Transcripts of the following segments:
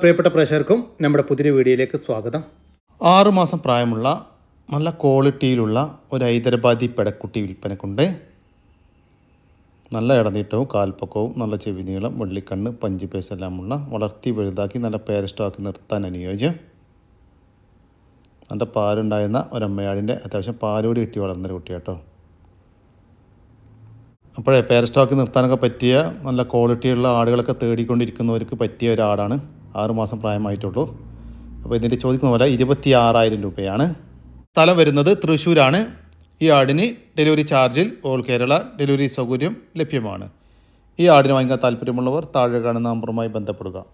പ്രിയപ്പെട്ട പ്രേക്ഷകർക്കും നമ്മുടെ പുതിയ വീഡിയോയിലേക്ക് സ്വാഗതം. ആറുമാസം പ്രായമുള്ള നല്ല ക്വാളിറ്റിയിലുള്ള ഒരു ഹൈദരാബാദി പെടക്കുട്ടി വിൽപ്പനക്കുണ്ട്. നല്ല ഇടനീട്ടവും കാൽപ്പക്കവും നല്ല ചെവി നീളം വെള്ളിക്കണ്ണ് പഞ്ച് പേസ് എല്ലാമുള്ള വളർത്തി വലുതാക്കി നല്ല പേരസ്റ്റാക്കി നിർത്താൻ അനുയോജ്യം. നല്ല പാലുണ്ടായിരുന്ന ഒരമ്മയാടിന്റെ അത്യാവശ്യം പാലോടി കിട്ടി വളർന്നൊരു കുട്ടിയാട്ടോ. അപ്പോഴേ പേരസ്റ്റോക്ക് നിർത്താനൊക്കെ പറ്റിയ നല്ല ക്വാളിറ്റിയുള്ള ആടുകളൊക്കെ തേടിക്കൊണ്ടിരിക്കുന്നവർക്ക് പറ്റിയ ഒരാടാണ്. ആറുമാസം പ്രായമായിട്ടുള്ളൂ. അപ്പോൾ ഇതിന്റെ ചോദിക്കുന്ന പോലെ ഇരുപത്തി ആറായിരം രൂപയാണ്. സ്ഥലം വരുന്നത് തൃശ്ശൂരാണ്. ഈ ആടിന് ഡെലിവറി ചാർജിൽ ഓൾ കേരള ഡെലിവറി സൗകര്യം ലഭ്യമാണ്. ഈ ആടിന് വാങ്ങിക്കാൻ താല്പര്യമുള്ളവർ താഴെ കാണുന്ന നമ്പറുമായി ബന്ധപ്പെടുക.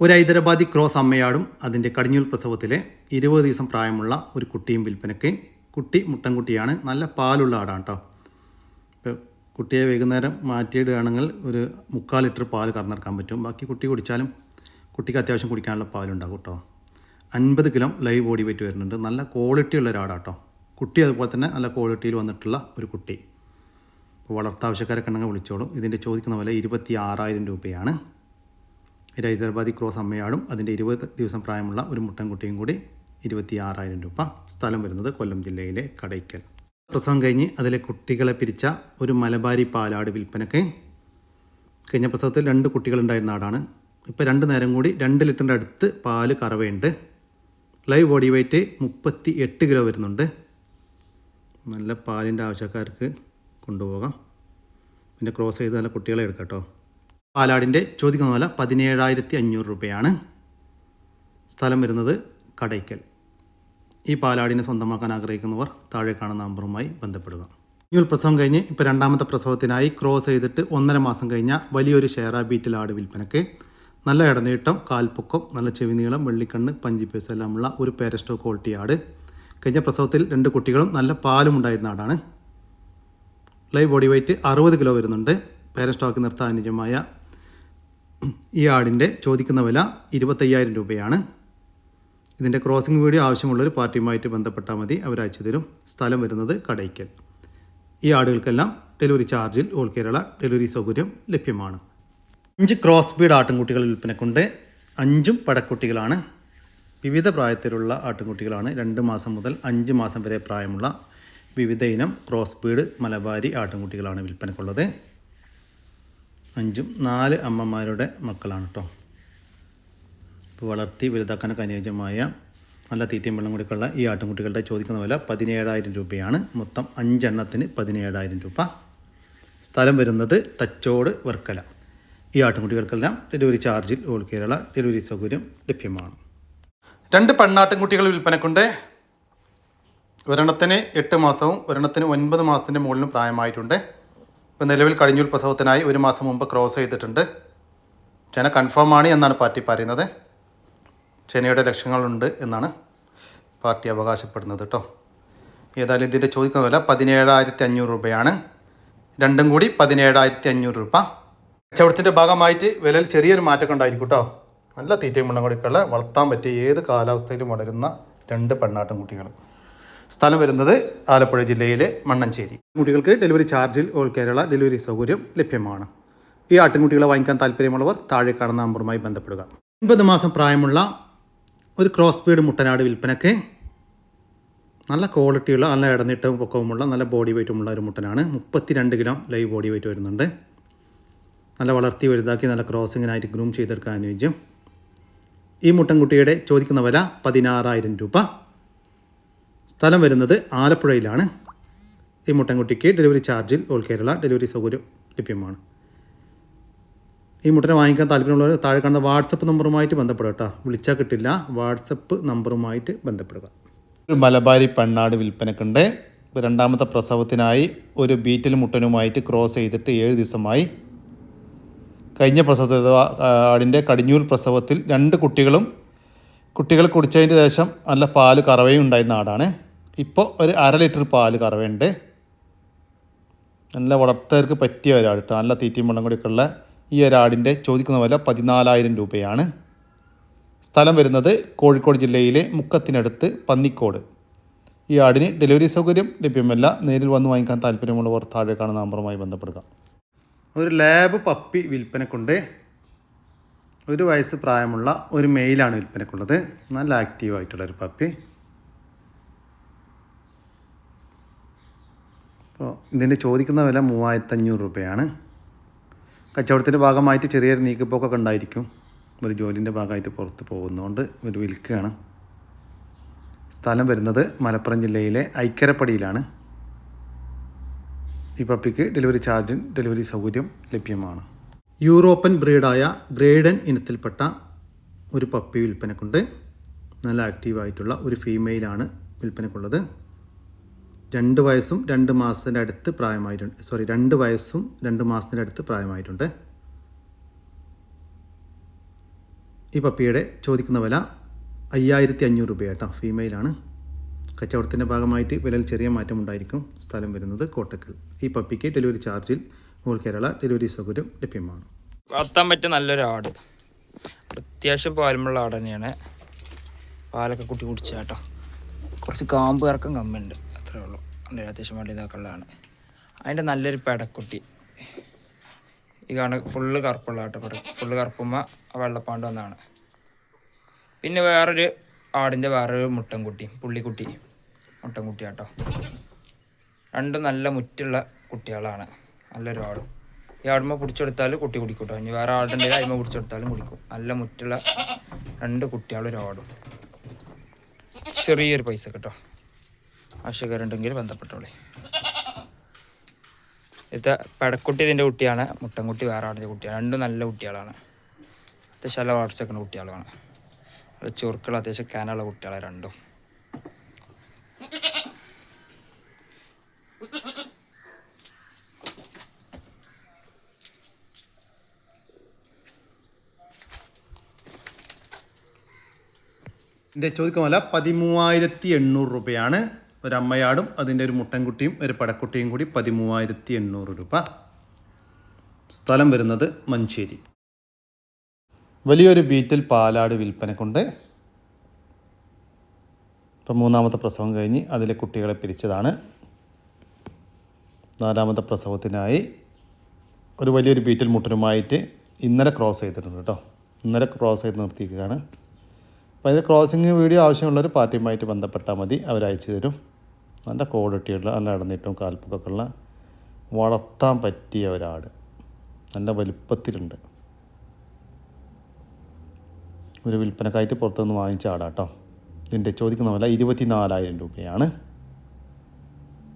ഒരു ഹൈദരാബാദി ക്രോസ് അമ്മയാടും അതിന്റെ കടിഞ്ഞൂൽ പ്രസവത്തിലെ ഇരുപത് ദിവസം പ്രായമുള്ള ഒരു കുട്ടിയും വിൽപ്പനയ്ക്ക് കുട്ടി മുട്ടൻകുട്ടിയാണ്. നല്ല പാലുള്ള ആടാണ് കേട്ടോ കുട്ടിയെ വൈകുന്നേരം മാറ്റിയിടുകയാണെങ്കിൽ ഒരു മുക്കാൽ ലിറ്റർ പാൽ കറന്നെടുക്കാൻ പറ്റും. ബാക്കി കുട്ടി കുടിച്ചാലും കുട്ടിക്ക് അത്യാവശ്യം കുടിക്കാനുള്ള പാലുണ്ടാകും കേട്ടോ അൻപത് കിലോ ലൈവ് ബോഡി വെയിറ്റ് വരുന്നുണ്ട്. നല്ല ക്വാളിറ്റി ഉള്ള ഒരാടാട്ടോ കുട്ടി അതുപോലെ തന്നെ നല്ല ക്വാളിറ്റിയിൽ വന്നിട്ടുള്ള ഒരു കുട്ടി. അപ്പോൾ വളർത്താവശ്യക്കാരൊക്കെ ഉണ്ടെങ്കിൽ വിളിച്ചോളൂ. ഇതിന്റെ ചോദിക്കുന്ന വില ഇരുപത്തി ആറായിരം രൂപയാണ്. ഒരു ഹൈദരാബാദി ക്രോസ് അമ്മയാടും അതിന്റെ ഇരുപത് ദിവസം പ്രായമുള്ള ഒരു മുട്ടൻകുട്ടിയും കൂടി ഇരുപത്തി ആറായിരം രൂപ സ്ഥലം വരുന്നത് കൊല്ലം ജില്ലയിലെ കടയ്ക്കൽ. പ്രസവം കഴിഞ്ഞ് അതിലെ കുട്ടികളെ പിരിച്ച ഒരു മലബാരി പാലാട് വിൽപ്പനയ്ക്ക് കഴിഞ്ഞ പ്രസവത്തിൽ രണ്ട് കുട്ടികളുണ്ടായിരുന്ന ആടാണ്. ഇപ്പോൾ രണ്ട് നേരം കൂടി രണ്ട് ലിറ്ററിന്റെ അടുത്ത് പാൽ കറവയുണ്ട്. ലൈവ് ബോഡി വെയ്റ്റ് മുപ്പത്തി എട്ട് കിലോ വരുന്നുണ്ട്. നല്ല പാലിന്റെ ആവശ്യക്കാർക്ക് കൊണ്ടുപോകാം. പിന്നെ ക്രോസ് ചെയ്ത് നല്ല കുട്ടികളെ എടുക്കാം കേട്ടോ. പാലാടിന്റെ ചോദിക്കുന്ന വില പതിനേഴായിരത്തി അഞ്ഞൂറ് രൂപയാണ്. സ്ഥലം വരുന്നത് കടയ്ക്കൽ. ഈ പാലാടിനെ സ്വന്തമാക്കാൻ ആഗ്രഹിക്കുന്നവർ താഴെ കാണുന്ന നമ്പറുമായി ബന്ധപ്പെടുക. ഇനി ഒരു പ്രസവം കഴിഞ്ഞ് ഇപ്പോൾ രണ്ടാമത്തെ പ്രസവത്തിനായി ക്രോസ് ചെയ്തിട്ട് ഒന്നര മാസം കഴിഞ്ഞ വലിയൊരു ഷെയർ ബീറ്റിൽ ആട് വിൽപ്പനയ്ക്ക് നല്ല ഇടനീട്ടം കാൽപ്പൊക്കം നല്ല ചെവി നീളം വെള്ളിക്കണ്ണ് പഞ്ചിപ്പേസ് എല്ലാമുള്ള ഒരു പേരസ്റ്റോ ക്വാളിറ്റി ആട്. കഴിഞ്ഞ പ്രസവത്തിൽ രണ്ട് കുട്ടികളും നല്ല പാലും ഉണ്ടായിരുന്ന ആടാണ്. ലൈവ് ബോഡി വെയ്റ്റ് അറുപത് കിലോ വരുന്നുണ്ട്. പേരസ്റ്റോക്ക് നിർത്താൻ അനുജമായ ഈ ആടിന്റെ ചോദിക്കുന്ന വില ഇരുപത്തയ്യായിരം രൂപയാണ്. ഇതിന്റെ ക്രോസിംഗ് വീഡിയോ ആവശ്യമുള്ളൊരു പാർട്ടിയുമായിട്ട് ബന്ധപ്പെട്ടാൽ മതി. അവർ അയച്ചു തരും. സ്ഥലം വരുന്നത് കടയ്ക്കൽ. ഈ ആടുകൾക്കെല്ലാം ഡെലിവറി ചാർജിൽ ഓൾ കേരള ഡെലിവറി സൗകര്യം ലഭ്യമാണ്. അഞ്ച് ക്രോസ് ബീഡ് ആട്ടിൻകുട്ടികൾ വിൽപ്പനക്കുണ്ട്. അഞ്ചും പടക്കുട്ടികളാണ്. വിവിധ പ്രായത്തിലുള്ള ആട്ടിൻകുട്ടികളാണ് രണ്ട് മാസം മുതൽ അഞ്ച് മാസം വരെ പ്രായമുള്ള വിവിധ ഇനം ക്രോസ് ബീഡ് മലബാരി ആട്ടിൻകുട്ടികളാണ് വിൽപ്പനക്കുള്ളത്. അഞ്ചും നാല് അമ്മമാരുടെ മക്കളാണ് കേട്ടോ വളർത്തി വലുതാക്കാനൊക്കെ അനുയോജ്യമായ നല്ല തീറ്റയും വെള്ളം കൊടുക്കുള്ള ഈ ആട്ടിൻകുട്ടികളുടെ ചോദിക്കുന്ന വില പതിനേഴായിരം രൂപയാണ്. മൊത്തം അഞ്ചെണ്ണത്തിന് പതിനേഴായിരം രൂപ. സ്ഥലം വരുന്നത് തച്ചോട് വർക്കല. ഈ ആട്ടിൻകുട്ടികൾക്കെല്ലാം ഡെലിവറി ചാർജിൽ ഓൾ കേരള ഡെലിവറി സൗകര്യം ലഭ്യമാണ്. രണ്ട് പെണ്ണാട്ടിൻകുട്ടികൾ വിൽപ്പനക്കുണ്ട്. ഒരെണ്ണത്തിന് എട്ട് മാസവും ഒരെണ്ണത്തിന് ഒൻപത് മാസത്തിന്റെ മുകളിലും പ്രായമായിട്ടുണ്ട്. ഇപ്പോൾ നിലവിൽ കഴിഞ്ഞൂർ പ്രസവത്തിനായി ഒരു മാസം മുമ്പ് ക്രോസ് ചെയ്തിട്ടുണ്ട്. ചേന കൺഫേം ആണ് എന്നാണ് പാർട്ടി പറയുന്നത്. ചേനയുടെ ലക്ഷ്യങ്ങളുണ്ട് എന്നാണ് പാർട്ടി അവകാശപ്പെടുന്നത് കേട്ടോ. ഏതായാലും ഇതിന്റെ ചോദിക്കുന്ന വില പതിനേഴായിരത്തി അഞ്ഞൂറ് രൂപയാണ്. രണ്ടും കൂടി പതിനേഴായിരത്തി അഞ്ഞൂറ് രൂപ. കച്ചവടത്തിന്റെ ഭാഗമായിട്ട് വിലയിൽ ചെറിയൊരു മാറ്റമൊക്കെ ഉണ്ടായിരിക്കും കേട്ടോ. നല്ല തീറ്റയും വെള്ളം കൂടിക്കുള്ള വളർത്താൻ പറ്റിയ ഏത് കാലാവസ്ഥയിലും വളരുന്ന രണ്ട് പെണ്ണാട്ടും കുട്ടികൾ സ്ഥലം വരുന്നത് ആലപ്പുഴ ജില്ലയിലെ മണ്ണഞ്ചേരി. കുട്ടികൾക്ക് ഡെലിവറി ചാർജിൽ ഓൾ കേരള ഡെലിവറി സൗകര്യം ലഭ്യമാണ്. ഈ ആട്ടിൻകുട്ടികളെ വാങ്ങിക്കാൻ താല്പര്യമുള്ളവർ താഴെ കാണുന്ന നമ്പറുമായി ബന്ധപ്പെടുക. ഒൻപത് മാസം പ്രായമുള്ള ഒരു ക്രോസ് ബീഡ് മുട്ടനാട് വിൽപ്പനയ്ക്ക് നല്ല ക്വാളിറ്റിയുള്ള നല്ല ഇടനീട്ടവും പൊക്കവുമുള്ള നല്ല ബോഡി വെയ്റ്റുമുള്ള ഒരു മുട്ടനാണ്. മുപ്പത്തിരണ്ട് കിലോ ലൈവ് ബോഡി വെയ്റ്റ് വരുന്നുണ്ട്. നല്ല വളർത്തി വലുതാക്കി നല്ല ക്രോസിങ്ങിനായിട്ട് ഗ്രൂം ചെയ്തെടുക്കാൻ അനുയോജ്യം. ഈ മുട്ടൻകുട്ടിയുടെ ചോദിക്കുന്ന വില പതിനാറായിരം രൂപ. സ്ഥലം വരുന്നത് ആലപ്പുഴയിലാണ്. ഈ മുട്ടൻകുട്ടിക്ക് ഡെലിവറി ചാർജിൽ ഓൾ കേരള ഡെലിവറി സൗകര്യം ലഭ്യമാണ്. ഈ മുട്ടനെ വാങ്ങിക്കാൻ താല്പര്യമുള്ളവർ താഴെ കാണുന്ന വാട്സപ്പ് നമ്പറുമായിട്ട് ബന്ധപ്പെടുക കേട്ടോ. വിളിച്ചാൽ കിട്ടില്ല. വാട്സപ്പ് നമ്പറുമായിട്ട് ബന്ധപ്പെടുക. ഒരു മലബാരി പെണ്ണാട് വിൽപ്പനക്കുണ്ട്. രണ്ടാമത്തെ പ്രസവത്തിനായി ഒരു ബീറ്റിൽ മുട്ടനുമായിട്ട് ക്രോസ് ചെയ്തിട്ട് ഏഴ് ദിവസമായി കഴിഞ്ഞ പ്രസവത്തിൽ ആടിന്റെ കടിഞ്ഞൂൽ പ്രസവത്തിൽ രണ്ട് കുട്ടികളും കുട്ടികൾ കുടിച്ചതിന് ശേഷം നല്ല പാൽ കറവയും ഉണ്ടായിരുന്ന ആടാണ്. ഇപ്പോൾ ഒരു അര ലിറ്റർ പാൽ കറവയുണ്ട്. നല്ല വളർത്തവർക്ക് പറ്റിയ ഒരാട് കേട്ടോ നല്ല തീറ്റയും വെള്ളം കൂടിയൊക്കെയുള്ള ഈ ഒരാടിന്റെ ചോദിക്കുന്ന വില പതിനാലായിരം രൂപയാണ്. സ്ഥലം വരുന്നത് കോഴിക്കോട് ജില്ലയിലെ മുക്കത്തിനടുത്ത് പന്നിക്കോട്. ഈ ആടിന് ഡെലിവറി സൗകര്യം ലഭ്യമല്ല. നേരിൽ വന്ന് വാങ്ങിക്കാൻ താല്പര്യമുള്ളവർ താഴെ കാണുന്ന നമ്പറുമായി ബന്ധപ്പെടുക. ഒരു ലാബ് പപ്പി വിൽപ്പനക്കുണ്ട്. ഒരു വയസ്സ് പ്രായമുള്ള ഒരു മെയിലാണ് വിൽപ്പനക്കുള്ളത്. നല്ല ആക്റ്റീവ് ആയിട്ടുള്ള ഒരു പപ്പി അപ്പോൾ ഇതിന്റെ ചോദിക്കുന്ന വില മൂവായിരത്തഞ്ഞൂറ് രൂപയാണ്. കച്ചവടത്തിന്റെ ഭാഗമായിട്ട് ചെറിയൊരു നീക്കിപ്പോക്കൊക്കെ ഉണ്ടായിരിക്കും. ഒരു ജോലിന്റെ ഭാഗമായിട്ട് പുറത്ത് പോകുന്നതുകൊണ്ട് ഒരു വിൽക്കുകയാണ്. സ്ഥലം വരുന്നത് മലപ്പുറം ജില്ലയിലെ ഐക്കരപ്പടിയിലാണ്. ഈ പപ്പിക്ക് ഡെലിവറി ചാർജും ഡെലിവറി സൗകര്യം ലഭ്യമാണ്. യൂറോപ്പൻ ബ്രീഡായ ഗ്രേഡൻ ഇനത്തിൽപ്പെട്ട ഒരു പപ്പി വിൽപ്പനക്കുണ്ട്. നല്ല ആക്റ്റീവായിട്ടുള്ള ഒരു ഫീമെയിലാണ് വിൽപ്പനക്കുള്ളത്. രണ്ട് വയസ്സും രണ്ട് മാസത്തിന്റെ അടുത്ത് പ്രായമായിട്ടുണ്ട്. സോറി രണ്ട് വയസ്സും രണ്ട് മാസത്തിന്റെ അടുത്ത് പ്രായമായിട്ടുണ്ട്. ഈ പപ്പിയുടെ ചോദിക്കുന്ന വില അയ്യായിരത്തി അഞ്ഞൂറ് രൂപയാട്ടോ ഫീമെയിലാണ് കച്ചവടത്തിന്റെ ഭാഗമായിട്ട് വിലയിൽ ചെറിയ മാറ്റമുണ്ടായിരിക്കും സ്ഥലം വരുന്നത് കോട്ടക്കൽ. ഈ പപ്പിക്ക് ഡെലിവറി ചാർജിൽ ഓൾ കേരള ഡെലിവറി സൗകര്യം ലഭ്യമാണ്. വളർത്താൻ പറ്റിയ നല്ലൊരു ആട്. അത്യാവശ്യം പാലുമുള്ള ആട് തന്നെയാണ്. പാലൊക്കെ കുട്ടി കുടിച്ച കേട്ടോ. കുറച്ച് കാമ്പ് ഇറക്കം കമ്മിയുണ്ട്. അത്രേ ഉള്ളൂ. അതിന്റെ അത്യാവശ്യം വേണ്ടി ഇതാക്കുള്ളതാണ് അതിന്റെ നല്ലൊരു പെടക്കുട്ടി. ഈ കാണ ഫുള്ള് കറുപ്പുള്ള ആട്ടോ. ഫുള്ള് കറുപ്പുമ്മ വെള്ളപ്പാണ്ട് വന്നാണ് പിന്നെ വേറൊരു ആടിന്റെ വേറൊരു മുട്ടൻകുട്ടി പുള്ളിക്കുട്ടി. മുട്ടൻകുട്ടി കുട്ടിയാട്ടോ രണ്ടും നല്ല മുറ്റുള്ള കുട്ടികളാണ്. നല്ലൊരു ആടും ഈ ആടുമ്മ പിടിച്ചെടുത്താൽ കുട്ടി കുടിക്കൂട്ടോ. ഇനി വേറെ ആടുണ്ടെങ്കിൽ അതിമ പിടിച്ചെടുത്താലും കുടിക്കും. നല്ല മുറ്റുള്ള രണ്ട് കുട്ടികളൊരു ആടും ചെറിയൊരു പൈസ കേട്ടോ ആവശ്യക്കാരുണ്ടെങ്കിൽ ബന്ധപ്പെട്ടോളെ. ഇത് പെടക്കുട്ടി ഇതിന്റെ കുട്ടിയാണ്. മുട്ടൻകുട്ടി വേറെ ആടിന്റെ കുട്ടിയാണ്. രണ്ടും നല്ല കുട്ടികളാണ്. അത്യാവശ്യം നല്ല വളർച്ചക്കുന്ന കുട്ടികളാണ്. ചുരുക്കൾ അത്യാവശ്യം കാനുള്ള കുട്ടികളാണ് രണ്ടും. എന്റെ ചോദിക്കുമല്ല പതിമൂവായിരത്തി എണ്ണൂറ് രൂപയാണ് ഒരമ്മയാടും അതിന്റെ ഒരു മുട്ടൻകുട്ടിയും ഒരു പടക്കുട്ടിയും കൂടി പതിമൂവായിരത്തി എണ്ണൂറ് രൂപ. സ്ഥലം വരുന്നത് മഞ്ചേരി. വലിയൊരു ബീറ്റിൽ പാലാട് വിൽപ്പനക്കുണ്ട് ഇപ്പം മൂന്നാമത്തെ പ്രസവം കഴിഞ്ഞ് അതിലെ കുട്ടികളെ പിരിച്ചതാണ്. നാലാമത്തെ പ്രസവത്തിനായി ഒരു വലിയൊരു ബീറ്റിൽ മുട്ടനുമായിട്ട് ഇന്നലെ ക്രോസ് ചെയ്തിട്ടുണ്ട് കേട്ടോ. ഇന്നലെ ക്രോസ് ചെയ്ത് നിർത്തിയിരിക്കുകയാണ്. അപ്പോൾ ഇത് ക്രോസിങ് വീഡിയോ ആവശ്യമുള്ളൊരു പാർട്ടിയുമായിട്ട് ബന്ധപ്പെട്ടാൽ മതി. അവർ അയച്ചു തരും. നല്ല ക്വാളിറ്റിയുള്ള നല്ല ഇടന്നിട്ടും കാൽപ്പൊക്കെ ഉള്ള വളർത്താൻ പറ്റിയ ഒരാട് നല്ല വലുപ്പത്തിലുണ്ട്. ഒരു വിൽപ്പനക്കായിട്ട് പുറത്തുനിന്ന് വാങ്ങിച്ച ആടാട്ടോ ഇതിന്റെ ചോദിക്കുന്ന വില ഇരുപത്തി നാലായിരം രൂപയാണ്.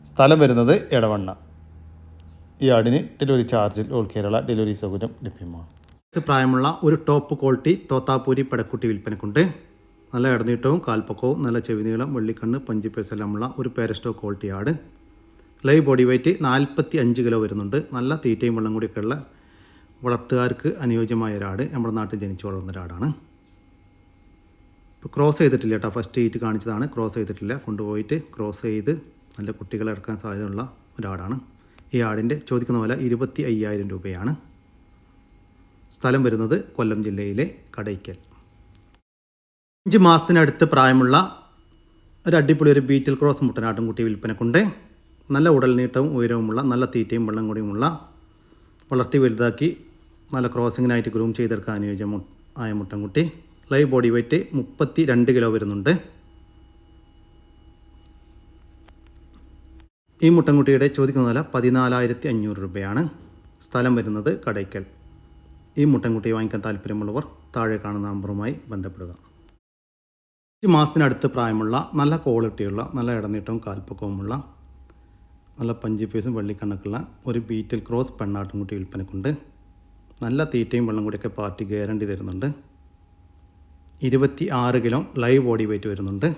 സ്ഥലം വരുന്നത് ഇടവണ്ണ ഈ ആടിന് ഡെലിവറി ചാർജിൽ ഓൾ കേരള ഡെലിവറി സൗകര്യം ലഭ്യമാണ്. പ്രായമുള്ള ഒരു ടോപ്പ് ക്വാളിറ്റി തോത്താപ്പൂരി പടക്കുട്ടി വിൽപ്പനക്കുണ്ട്. നല്ല ഇടനീട്ടവും കാൽപ്പക്കവും നല്ല ചെവിനീളം വെള്ളിക്കണ്ണ് പഞ്ചിപ്പേസെല്ലാമുള്ള ഒരു പേരസ്റ്റോ ക്വാളിറ്റി ആട് ലൈവ് ബോഡി വെയ്റ്റ് നാൽപ്പത്തി അഞ്ച് കിലോ വരുന്നുണ്ട്. നല്ല തീറ്റയും വെള്ളം കൂടിയൊക്കെയുള്ള വളർത്തുകാർക്ക് അനുയോജ്യമായ ഒരാട് നമ്മുടെ നാട്ടിൽ ജനിച്ചു വളർന്ന ഒരാടാണ് ഇപ്പോൾ ക്രോസ് ചെയ്തിട്ടില്ല കേട്ടോ. ഫസ്റ്റ് ഈറ്റ് കാണിച്ചതാണ്. ക്രോസ് ചെയ്തിട്ടില്ല. കൊണ്ടുപോയിട്ട് ക്രോസ് ചെയ്ത് നല്ല കുട്ടികളെ ഇറക്കാൻ സാധ്യതയുള്ള ഒരാടാണ് ഈ ആടിന്റെ ചോദിക്കുന്ന വില ഇരുപത്തി അയ്യായിരം രൂപയാണ്. സ്ഥലം വരുന്നത് കൊല്ലം ജില്ലയിലെ കടയ്ക്കൽ. അഞ്ച് മാസത്തിനടുത്ത് പ്രായമുള്ള ഒരു അടിപൊളി ഒരു ബീറ്റിൽ ക്രോസ് മുട്ടനാട്ടുംകുട്ടി വിൽപ്പനക്കുണ്ട്. നല്ല ഉടൽനീട്ടവും ഉയരവുമുള്ള നല്ല തീറ്റയും വെള്ളം കൂടിയുമുള്ള വളർത്തി വലുതാക്കി നല്ല ക്രോസിങ്ങിനായിട്ട് ഗ്രൂം ചെയ്തെടുക്കാൻ അനുയോജ്യ ആയ മുട്ടൻകുട്ടി. ലൈവ് ബോഡി വെയ്റ്റ് മുപ്പത്തി രണ്ട് കിലോ വരുന്നുണ്ട്. ഈ മുട്ടൻകുട്ടിയുടെ ചോദിക്കുന്ന വില പതിനാലായിരത്തി അഞ്ഞൂറ് രൂപയാണ്. സ്ഥലം വരുന്നത് കടയ്ക്കൽ. ഈ മുട്ടൻകുട്ടിയെ വാങ്ങിക്കാൻ താല്പര്യമുള്ളവർ താഴെ കാണുന്ന നമ്പറുമായി ബന്ധപ്പെടുക. അഞ്ച് മാസത്തിനടുത്ത് പ്രായമുള്ള നല്ല ക്വാളിറ്റിയുള്ള നല്ല ഇടനീട്ടവും കാൽപ്പക്കവുമുള്ള നല്ല പഞ്ചി പീസും വെള്ളിക്കണ്ണക്കുള്ള ഒരു ബീറ്റൽ ക്രോസ് പെണ്ണാട്ടുംകുട്ടി വിൽപ്പനക്കുണ്ട്. നല്ല തീറ്റയും വെള്ളം കൂടിയൊക്കെ പാർട്ടി ഗ്യാരണ്ടി തരുന്നുണ്ട്. ഇരുപത്തി ആറ് കിലോ ലൈവ് ബോഡി വെയിറ്റ് വരുന്നുണ്ട്.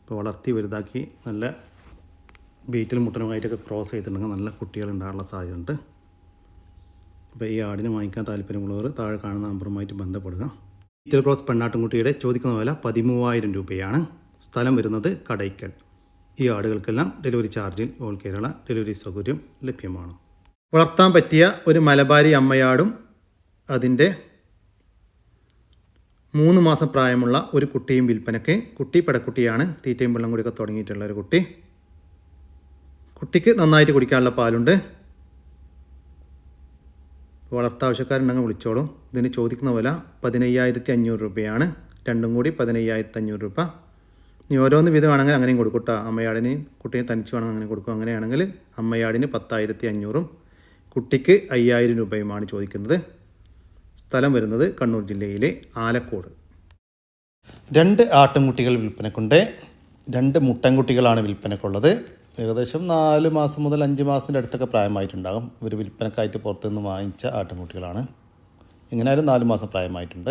ഇപ്പോൾ വളർത്തി വലുതാക്കി നല്ല ബീറ്റിൽ മുട്ടനുമായിട്ടൊക്കെ ക്രോസ് ചെയ്തിട്ടുണ്ടെങ്കിൽ നല്ല കുട്ടികൾ ഉണ്ടാകാനുള്ള സാധ്യതയുണ്ട്. അപ്പോൾ ഈ ആടിനെ വാങ്ങിക്കാൻ താല്പര്യമുള്ളവർ താഴെ കാണുന്ന നമ്പറുമായിട്ട് ബന്ധപ്പെടുക. ബീറ്റൽ ക്രോസ് പെണ്ണാട്ടുംകുട്ടിയുടെ ചോദിക്കുന്ന വില പതിമൂവായിരം രൂപയാണ്. സ്ഥലം വരുന്നത് കടയ്ക്കൽ. ഈ ആടുകൾക്കെല്ലാം ഡെലിവറി ചാർജിൽ ഓൾ കേരള ഡെലിവറി സൗകര്യം ലഭ്യമാണ്. വളർത്താൻ പറ്റിയ ഒരു മലബാരി അമ്മയാടും അതിന്റെ മൂന്ന് മാസം പ്രായമുള്ള ഒരു കുട്ടിയും വിൽപ്പനയ്ക്ക് കുട്ടി പെടക്കുട്ടിയാണ് തീറ്റയും വെള്ളം കൂടിയൊക്കെ തുടങ്ങിയിട്ടുള്ള ഒരു കുട്ടി. കുട്ടിക്ക് നന്നായിട്ട് കുടിക്കാനുള്ള പാലുണ്ട്. വളർത്താവശ്യക്കാരുണ്ടെങ്കിൽ വിളിച്ചോളൂ. ഇതിന് ചോദിക്കുന്ന വില പതിനയ്യായിരത്തി അഞ്ഞൂറ് രൂപയാണ്. രണ്ടും കൂടി പതിനയ്യായിരത്തി അഞ്ഞൂറ് രൂപ. ഇനി ഓരോന്ന് വിധമാണെങ്കിൽ അങ്ങനെയും കൊടുക്കും കേട്ടോ. അമ്മയാടിന് കുട്ടിയെ തനിച്ച് വേണമെങ്കിൽ അങ്ങനെ കൊടുക്കും. അങ്ങനെയാണെങ്കിൽ അമ്മയാടിന് പത്തായിരത്തി അഞ്ഞൂറും കുട്ടിക്ക് അയ്യായിരം രൂപയുമാണ് ചോദിക്കുന്നത്. സ്ഥലം വരുന്നത് കണ്ണൂർ ജില്ലയിലെ ആലക്കോട്. രണ്ട് ആട്ടുംകുട്ടികൾ വിൽപ്പനക്കുണ്ട്. രണ്ട് മുട്ടൻകുട്ടികളാണ് വിൽപ്പനക്കുള്ളത്. ഏകദേശം നാല് മാസം മുതൽ അഞ്ച് മാസത്തിന്റെ അടുത്തൊക്കെ പ്രായമായിട്ടുണ്ടാകും. ഇവർ വിൽപ്പനക്കായിട്ട് പുറത്തുനിന്ന് വാങ്ങിച്ച ആട്ടിൻകുട്ടികളാണ് എങ്ങനെയായാലും നാല് മാസം പ്രായമായിട്ടുണ്ട്.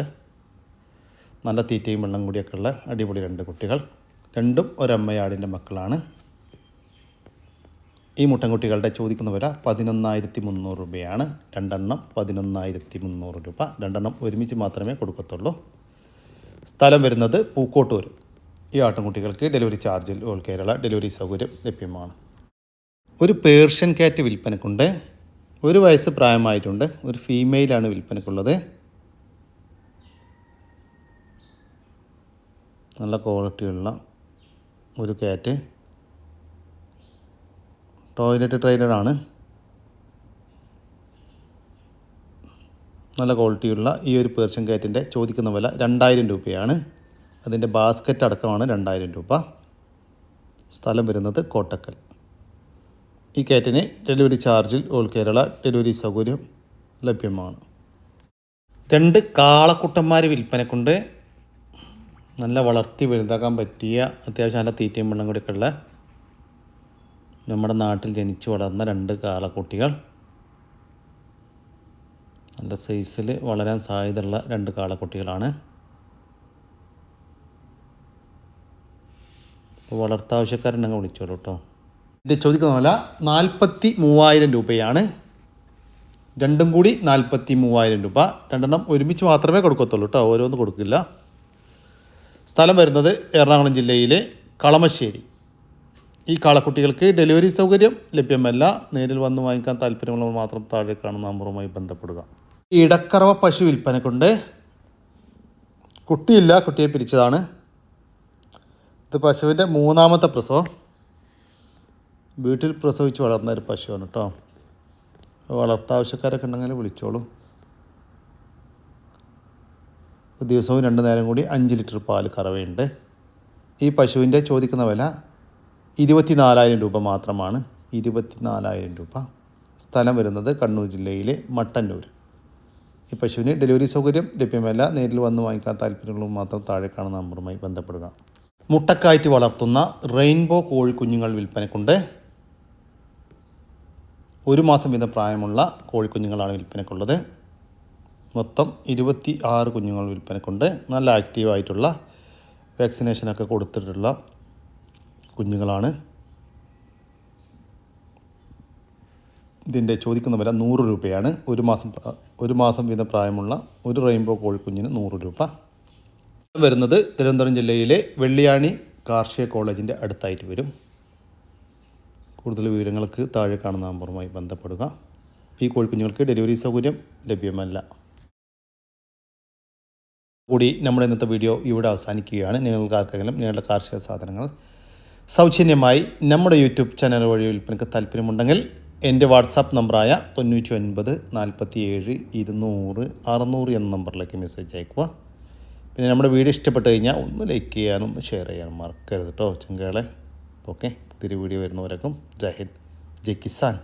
നല്ല തീറ്റയും വെള്ളം കൂടിയൊക്കെ ഉള്ള അടിപൊളി രണ്ട് കുട്ടികൾ. രണ്ടും ഒരമ്മയാടിന്റെ മക്കളാണ്. ഈ മുട്ടൻകുട്ടികളുടെ ചോദിക്കുന്ന വില പതിനൊന്നായിരത്തി മുന്നൂറ് രൂപയാണ്. രണ്ടെണ്ണം പതിനൊന്നായിരത്തി മുന്നൂറ് രൂപ. രണ്ടെണ്ണം ഒരുമിച്ച് മാത്രമേ കൊടുക്കത്തുള്ളൂ. സ്ഥലം വരുന്നത് പൂക്കോട്ടൂർ ഈ ആട്ടിൻകുട്ടികൾക്ക് ഡെലിവറി ചാർജിൽ ഓൾ കേരള ഡെലിവറി സൗകര്യം ലഭ്യമാണ്. ഒരു പേർഷ്യൻ കാറ്റ് വിൽപ്പനക്കുണ്ട്. ഒരു വയസ്സ് പ്രായമായിട്ടുണ്ട്. ഒരു ഫീമെയിലാണ് വിൽപ്പനക്കുള്ളത്. നല്ല ക്വാളിറ്റിയുള്ള ഒരു കാറ്റ് ടോയ്ലറ്റ് ട്രെയിലറാണ് നല്ല ക്വാളിറ്റിയുള്ള ഈ ഒരു പേർഷ്യൻ കാറ്റിന്റെ ചോദിക്കുന്ന വില രണ്ടായിരം രൂപയാണ്. അതിന്റെ ബാസ്ക്കറ്റ് അടക്കമാണ് രണ്ടായിരം രൂപ. സ്ഥലം വരുന്നത് കോട്ടക്കൽ. ഈ കാറ്റിന് ഡെലിവറി ചാർജിൽ ഓൾ കേരള ഡെലിവറി സൗകര്യം ലഭ്യമാണ്. രണ്ട് കാളക്കുട്ടന്മാർ വിൽപ്പനക്കുണ്ട്. നല്ല വളർത്തി വലുതാക്കാൻ പറ്റിയ അത്യാവശ്യം നല്ല തീറ്റയും വെള്ളം കൂടിയൊക്കെ നമ്മുടെ നാട്ടിൽ ജനിച്ച് വളർന്ന രണ്ട് കാളക്കുട്ടികൾ. നല്ല സൈസിൽ വളരാൻ സാധ്യതയുള്ള രണ്ട് കാളക്കുട്ടികളാണ്. അപ്പോൾ അങ്ങ് വിളിച്ചോളൂ കേട്ടോ. ഇത് ചോദിക്കുന്ന പോലെ നാൽപ്പത്തി മൂവായിരം രൂപയാണ്. രണ്ടും കൂടി നാൽപ്പത്തി മൂവായിരം രൂപ. രണ്ടെണ്ണം ഒരുമിച്ച് മാത്രമേ കൊടുക്കത്തുള്ളൂ കേട്ടോ ഓരോന്ന് കൊടുക്കില്ല. സ്ഥലം വരുന്നത് എറണാകുളം ജില്ലയിലെ കളമശ്ശേരി. ഈ കാളക്കുട്ടികൾക്ക് ഡെലിവറി സൗകര്യം ലഭ്യമല്ല. നേരിൽ വന്ന് വാങ്ങിക്കാൻ താല്പര്യമുള്ളവർ മാത്രം താഴെ കാണുന്ന നമ്പറുമായി ബന്ധപ്പെടുക. ഇടക്കറവ പശു വിൽപ്പനക്കുണ്ട് കുട്ടിയില്ല കുട്ടിയെ പിരിച്ചതാണ്. ഇത് പശുവിന്റെ മൂന്നാമത്തെ പ്രസവം. വീട്ടിൽ പ്രസവിച്ച് വളർന്ന ഒരു പശുവാണ് കേട്ടോ. വളർത്താവശ്യക്കാരൊക്കെ ഉണ്ടെങ്കിൽ വിളിച്ചോളൂ. ദിവസവും രണ്ട് നേരം കൂടി അഞ്ച് ലിറ്റർ പാൽ കറവയുണ്ട്. ഈ പശുവിന്റെ ചോദിക്കുന്ന വില ഇരുപത്തി നാലായിരം രൂപ മാത്രമാണ്. ഇരുപത്തി നാലായിരം രൂപ സ്ഥലം വരുന്നത് കണ്ണൂർ ജില്ലയിലെ മട്ടന്നൂർ. ഈ പശുവിന് ഡെലിവറി സൗകര്യം ലഭ്യമല്ല. നേരിൽ വന്ന് വാങ്ങിക്കാൻ താല്പര്യമുള്ളവർ മാത്രം താഴെ കാണുന്ന നമ്പറുമായി ബന്ധപ്പെടുക. മുട്ടക്കായിട്ട് വളർത്തുന്ന റെയിൻബോ കോഴിക്കുഞ്ഞുങ്ങൾ വിൽപ്പനക്കുണ്ട്. ഒരു മാസം വീതം പ്രായമുള്ള കോഴിക്കുഞ്ഞുങ്ങളാണ് വിൽപ്പനക്കുള്ളത്. മൊത്തം ഇരുപത്തി ആറ് കുഞ്ഞുങ്ങൾ വിൽപ്പനക്കുണ്ട്. നല്ല ആക്റ്റീവായിട്ടുള്ള വാക്സിനേഷനൊക്കെ കൊടുത്തിട്ടുള്ള കുഞ്ഞുങ്ങളാണ്. ഇതിന്റെ ചോദിക്കുന്ന വില നൂറ് രൂപയാണ്. ഒരു മാസം ഒരു മാസം വീതം പ്രായമുള്ള ഒരു റെയിൻബോ കോഴിക്കുഞ്ഞിന് നൂറ് രൂപ. വരുന്നത് തിരുവനന്തപുരം ജില്ലയിലെ വെള്ളിയാണി കാർഷിക കോളേജിന്റെ അടുത്തായിട്ട് വരും. കൂടുതൽ വിവരങ്ങൾക്ക് താഴെ കാണുന്ന നമ്പറുമായി ബന്ധപ്പെടുക. ഈ കോഴിക്കുഞ്ഞുങ്ങൾക്ക് ഡെലിവറി സൗകര്യം ലഭ്യമല്ല. കൂടി നമ്മുടെ ഇന്നത്തെ വീഡിയോ ഇവിടെ അവസാനിക്കുകയാണ്. നിങ്ങൾക്ക് ആർക്കെങ്കിലും നിങ്ങളുടെ കാർഷിക സാധനങ്ങൾ സൗജന്യമായി നമ്മുടെ യൂട്യൂബ് ചാനൽ വഴി വിൽപ്പനയ്ക്ക് താല്പര്യമുണ്ടെങ്കിൽ എന്റെ വാട്സാപ്പ് നമ്പറായ തൊണ്ണൂറ്റി ഒൻപത് നാൽപ്പത്തി ഏഴ് ഇരുന്നൂറ് അറുന്നൂറ് എന്ന നമ്പറിലേക്ക് മെസ്സേജ് അയക്കുക പിന്നെ നമ്മുടെ വീഡിയോ ഇഷ്ടപ്പെട്ട് കഴിഞ്ഞാൽ ഒന്ന് ലൈക്ക് ചെയ്യാനും ഒന്ന് ഷെയർ ചെയ്യാനും മറക്കരുത് കേട്ടോ ചെങ്കളെ ഓക്കെ പുതിയൊരു വീഡിയോ വരുന്നവരക്കും. ജയ് ഹിന്ദ്. ജയ് കിസാൻ.